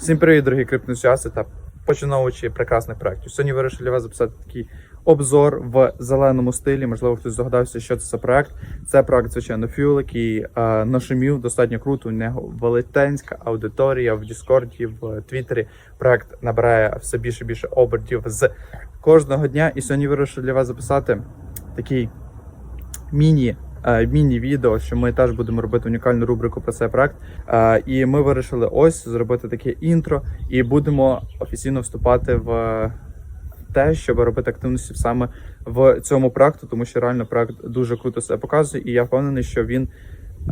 Всім привіт, дорогі криптоентузіасти та починовувачі прекрасних проєктів. Сьогодні вирішив для вас записати такий обзор в зеленому стилі. Можливо, хтось здогадався, що це за проект. Це проект, звичайно, Fuel, який е, нашумів достатньо круто. У нього велетенська аудиторія в Діскорді, в Твіттері. Проект набирає все більше і більше обертів з кожного дня. І сьогодні вирішив для вас записати такий міні. Е, Міні-відео, що ми теж будемо робити унікальну рубрику про цей проект. Е, І ми вирішили ось зробити таке інтро, і будемо офіційно вступати в те, щоб робити активності саме в цьому проекту, тому що реально проект дуже круто себе показує, і я впевнений, що він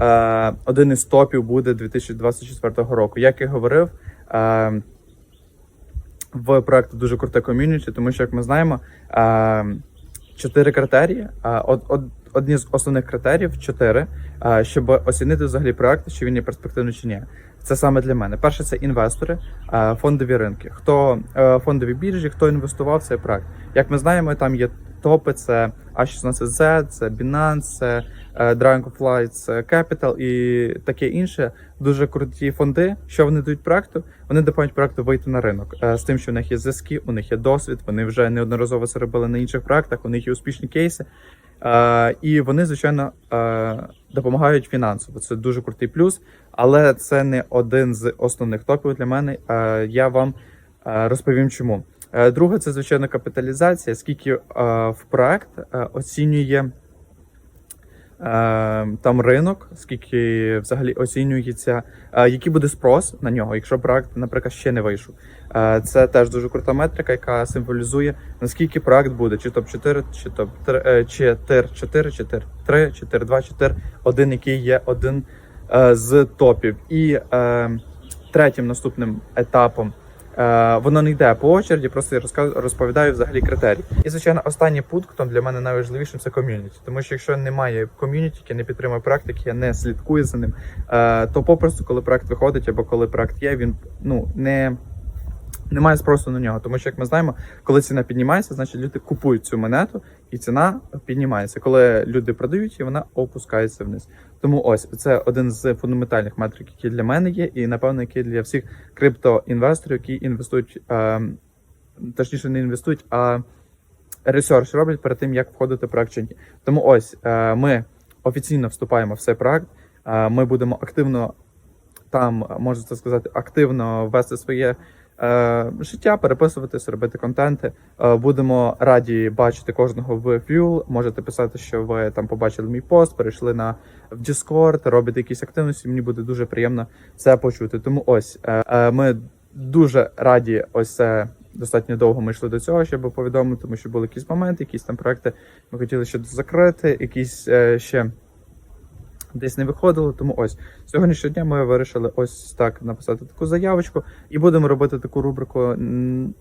е, один із топів буде 2024 року. Як я говорив, е, в проекту дуже круте ком'юніті, тому що, як ми знаємо, е, чотири критерії. е, од- од- Одні з основних критеріїв чотири, щоб оцінити взагалі проект, чи він є перспективний чи ні. Це саме для мене. Перше, це інвестори, фондові ринки. Хто е, фондові біржі, хто інвестував в цей проект. Як ми знаємо, там є топи: це A16Z, це Binance, це е, Dragonfly, це Capital і таке інше. Дуже круті фонди. Що вони дають проекту? Вони допомагають проекту вийти на ринок е, з тим, що в них є зв'язки, у них є досвід. Вони вже неодноразово це робили на інших проектах. У них є успішні кейси. Е, і вони, звичайно, е, допомагають фінансово. Це дуже крутий плюс, але це не один з основних топів для мене. Е, я вам розповім чому. Друге, це звичайно капіталізація, скільки в проект оцінює. Е, Там ринок, скільки взагалі оцінюється, е, який буде спрос на нього, якщо проект, наприклад, ще не вийшов. Е, Це теж дуже крута метрика, яка символізує наскільки проект буде, чи топ 4 чи топ 3 чи тир 4 чи тир 3 чи тир 2 чи тир 1 який є один е, з топів. І е, третім наступним етапом. Е, Воно не йде по очереді, просто я розповідаю взагалі критерії. І звичайно, останнім пунктом для мене найважливішим це ком'юніті. Тому що якщо немає ком'юніті, яке не підтримує проект, яке не слідкує за ним, е, то попросту, коли проект виходить або коли проект є, він ну не немає спросу на нього, тому що, як ми знаємо, коли ціна піднімається, значить люди купують цю монету, і ціна піднімається. Коли люди продають, і вона опускається вниз. Тому ось це один з фундаментальних метрик, які для мене є, і напевно, які для всіх криптоінвесторів, які інвестують, е, точніше, не інвестують, а ресерч роблять перед тим, як входити в проект чи ні. Тому ось е, ми офіційно вступаємо в цей проект. Е, ми будемо активно там, можна це сказати, активно вести своє життя, переписуватися, робити контенти. Е, будемо раді бачити кожного в Fuel. Можете писати, що ви там побачили мій пост, перейшли на в Discord, робите якісь активності. Мені буде дуже приємно це почути. Тому ось е, е, ми дуже раді ось це. Достатньо довго ми йшли до цього, щоб повідомити, тому що були якісь моменти, якісь там проекти ми хотіли ще закрити, якісь е, ще десь не виходило. Тому ось сьогоднішнього дня ми вирішили ось так написати таку заявочку і будемо робити таку рубрику.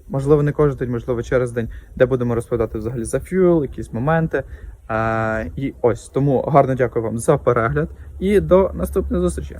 Можливо, не кожен день, можливо, через день, де будемо розповідати взагалі за фюл, якісь моменти. А, і ось тому гарно дякую вам за перегляд і до наступної зустрічі.